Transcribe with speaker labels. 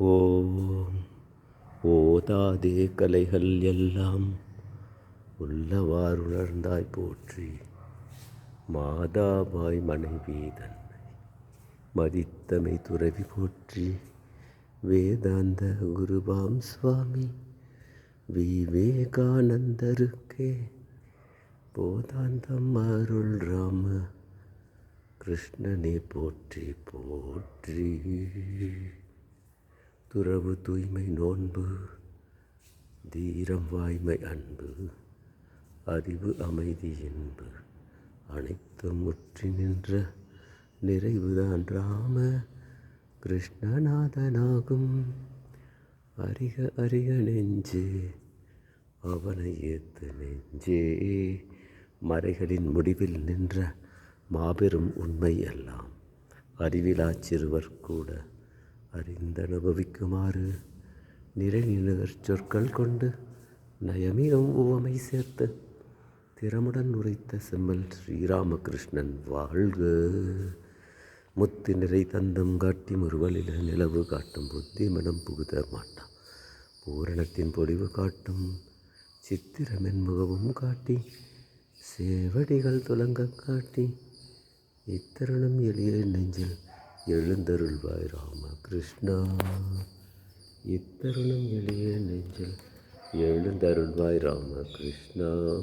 Speaker 1: ஓம். ஓதாதே கலைகள் எல்லாம் உள்ளவாறு உணர்ந்தாய் போற்றி. மாதாபாய் மனைவி தன்னை மதித்தமை துறவி போற்றி. வேதாந்த குருபாம் சுவாமி விவேகானந்தருக்கே. போதாந்தம் அருள் ராம கிருஷ்ணனே போற்றி போற்றி. துறவு தூய்மை நோன்பு தீரம் வாய்மை அன்பு அறிவு அமைதி என்பு அனைத்தும் முற்றி நின்ற நிறைவுதான் ராம கிருஷ்ணநாதனாகும். அறிக அறிக நெஞ்சே அவனை ஏத்து நெஞ்சே. மறைகளின் முடிவில் நின்ற மாபெரும் உண்மை எல்லாம் அறிவிலா சிறுவர் கூட அறிந்தனுபவிக்குமாறு நிறைநிலர் சொற்கள் கொண்டு நயமிகம் உவமை சேர்த்து திறமுடன் உரைத்த செம்மல் ஸ்ரீராமகிருஷ்ணன் வாழ்க. முத்து நிறை தந்தம் காட்டி முறுவலில் நிலவு காட்டும் புத்தி மனம் புகுத மாட்டான் பூரணத்தின் பொலிவு காட்டும் சித்திரமென் முகவும் காட்டி சேவடிகள் துலங்க காட்டி இத்தருணம் எளிய நெஞ்சில் எழுந்தருள்வாய் ராம கிருஷ்ணா. இத்தருணம் எளிய நெஞ்சில் எழுந்தருள்வாய் ராம கிருஷ்ணா.